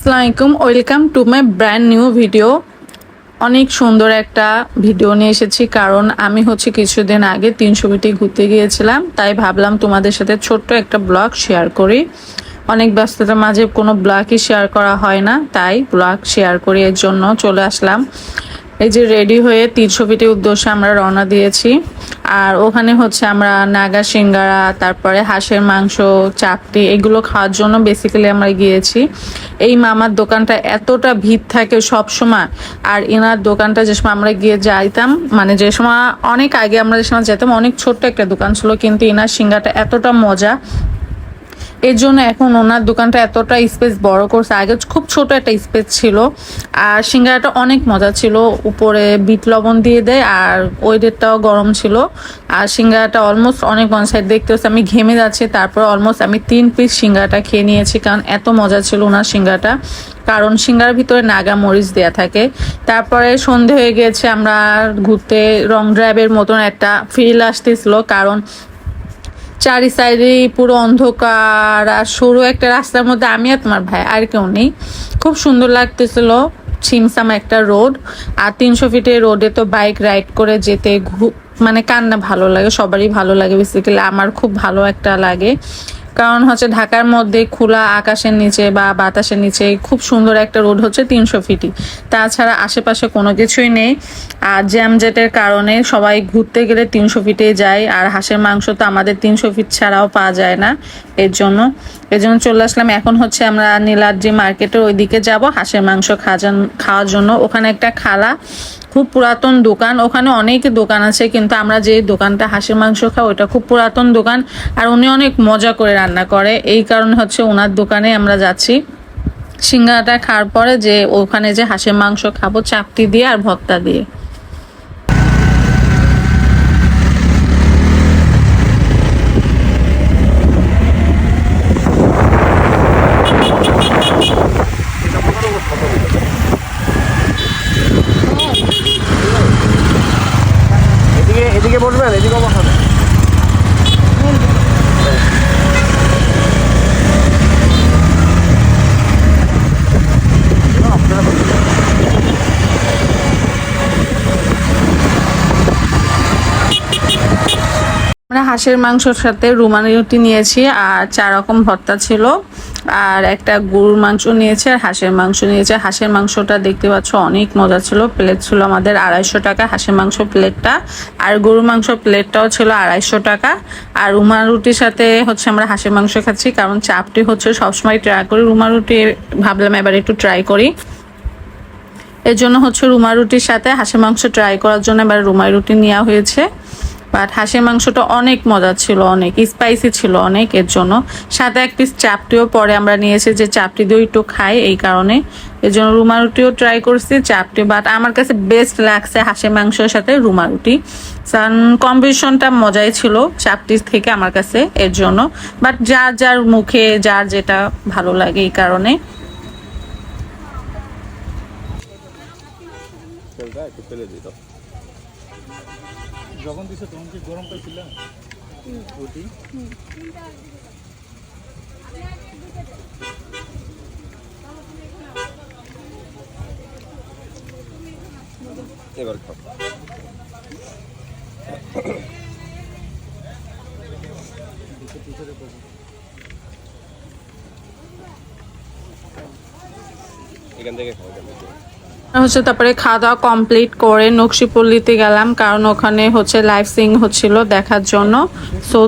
আসসালামাইকুম welcome to my brand new video অনেক সুন্দর একটা ভিডিও নিয়ে এসেছি, কারণ আমি হচ্ছে কিছুদিন আগে তিনশো বিটি ঘুরতে গিয়েছিলাম, তাই ভাবলাম তোমাদের সাথে ছোট্ট একটা ব্লগ শেয়ার করি। অনেক ব্যস্ততার মাঝে কোনো ব্লগই শেয়ার করা হয় না, তাই ব্লগ শেয়ার করি এর জন্য চলে আসলাম। এই যে রেডি হয়ে তিনশো ফিটের উদ্দেশ্যে আমরা রওনা দিয়েছি। আর ওখানে হচ্ছে আমরা নাগা সিঙ্গারা, তারপরে হাঁসের মাংস, চাপটি, এগুলো খাওয়ার জন্য বেসিক্যালি আমরা গিয়েছি। এই মামার দোকানটা এতটা ভিড় থাকে সব সময় আর এনার দোকানটা যে সময় আমরা গিয়ে যাইতাম মানে যে সময় অনেক আগে আমরা যে সময় যেতাম, অনেক ছোট্ট একটা দোকান ছিল, কিন্তু এনার সিঙ্গাটা এতটা মজা এর জন্য এখন ওনার দোকানটা এতটা স্পেস বড় করছে। আগে খুব ছোট একটা স্পেস ছিল। আর সিঙ্গারাটা অনেক মজা ছিল। উপরে বিট লবণ দিয়ে দেয় আর ওই ডেটটাও গরম ছিল। আর সিঙ্গারাটা অলমোস্ট অনেক সাইড দেখতে হচ্ছে। আমি ঘেমে যাচ্ছি। তারপর অলমোস্ট আমি তিন পিস সিঙ্গারাটা খেয়ে নিয়েছি কারণ এত মজা ছিল ওনার সিঙ্গারাটা। কারণ সিঙ্গার ভিতরে নাগা মরিচ দেয়া থাকে। তারপরে সন্ধে হয়ে গেছে। আমরা ঘুরতে রং ড্রাইভের মতন একটা ফিল আসতেছিল। কারণ চারি সাইডে পুরো অন্ধকার, আর সরু একটা রাস্তার মধ্যে আমি আর তোমার ভাই আর কেউ নেই। খুব সুন্দর লাগতেছিল ছিমসাম একটা রোড, আর তিনশো ফিটের রোডে তো বাইক রাইড করে যেতে মানে কান্না ভালো লাগে, সবারই ভালো লাগে বেসিক্যালি আমার খুব ভালো একটা লাগে। কারণ হচ্ছে ঢাকার মধ্যে খোলা আকাশের নিচে বা বাতাসের নিচে খুব সুন্দর একটা রোড হচ্ছে তিনশো ফিটি তাছাড়া আশেপাশে কোনো কিছুই নেই। আর জ্যামজেটের কারণে সবাই ঘুরতে গেলে তিনশো ফিটে যায়। আর হাঁসের মাংস তো আমাদের তিনশো ফিট ছাড়াও পাওয়া যায় না এর জন্য। এর জন্য চলে আসলাম। এখন হচ্ছে আমরা নীলাদ্রি মার্কেটের ওইদিকে যাব। হাঁসের মাংস খাওয়ার জন্য। ওখানে একটা খালা খুব পুরাতন দোকান। ওখানে অনেক দোকান আছে, কিন্তু আমরা যে দোকানটা হাঁসের মাংস খাই ওটা খুব পুরাতন দোকান। আর উনি অনেক মজা করে রান্না করে। এই কারণে হচ্ছে ওনার দোকানে আমরা যাচ্ছি। সিঙ্গারাটা খাওয়ার পরে যে ওখানে যে হাঁসের মাংস খাব, চাপটি দিয়ে আর ভত্তা দিয়ে। বসবেন এদিকে বসাবেন। হাঁসের মাংসর সাথে রুমানি রুটি নিয়েছি আর চার রকম ভর্তা ছিল। আর একটা গরুর মাংস নিয়েছে আর হাঁসের মাংস নিয়েছে। হাঁসের মাংসটা দেখতে পাচ্ছ অনেক মজা ছিল। প্লেট ছিল আমাদের আড়াইশো টাকা হাঁসের মাংস প্লেটটা আর গরুর মাংস প্লেটটাও ছিল আড়াইশো টাকা। আর রুমা রুটির সাথে হচ্ছে আমরা হাঁসের মাংস খাচ্ছি, কারণ চাপটি হচ্ছে সবসময় ট্রাই করি। রুমা রুটি ভাবলাম এবার একটু ট্রাই করি। এর জন্য হচ্ছে রুমা রুটির সাথে হাঁসের মাংস ট্রাই করার জন্য এবার রুমাই রুটি নেওয়া হয়েছে। বাট হাঁসের মাংসটা অনেক মজা ছিল, অনেক স্পাইসি ছিল অনেক, এর জন্য সাথে এক পিস চাপটিও পরে আমরা নিয়েছি যে চাপটি দিয়েও একটু খাই এই কারণে। এর জন্য রুমা রুটিও ট্রাই করছি চাপটি বাট আমার কাছে বেস্ট লাগছে হাঁসের মাংসের সাথে রুমা রুটি। কম্বিনেশনটা মজাই ছিল চাপটি থেকে আমার কাছে, এর জন্য। বাট যার যার মুখে, যার যেটা ভালো লাগে এই কারণে। ফেলে দিত যখন দিছে তখন কি গরম পাইছিল রুটি? এবার এখান থেকে খাও এখান থেকে। হচ্ছে তারপরে খাওয়া দাওয়া কমপ্লিট করে নকশিপল্লিতে গেলাম, কারণ ওখানে হচ্ছে লাইভ সিং হচ্ছিল দেখার জন্য। সো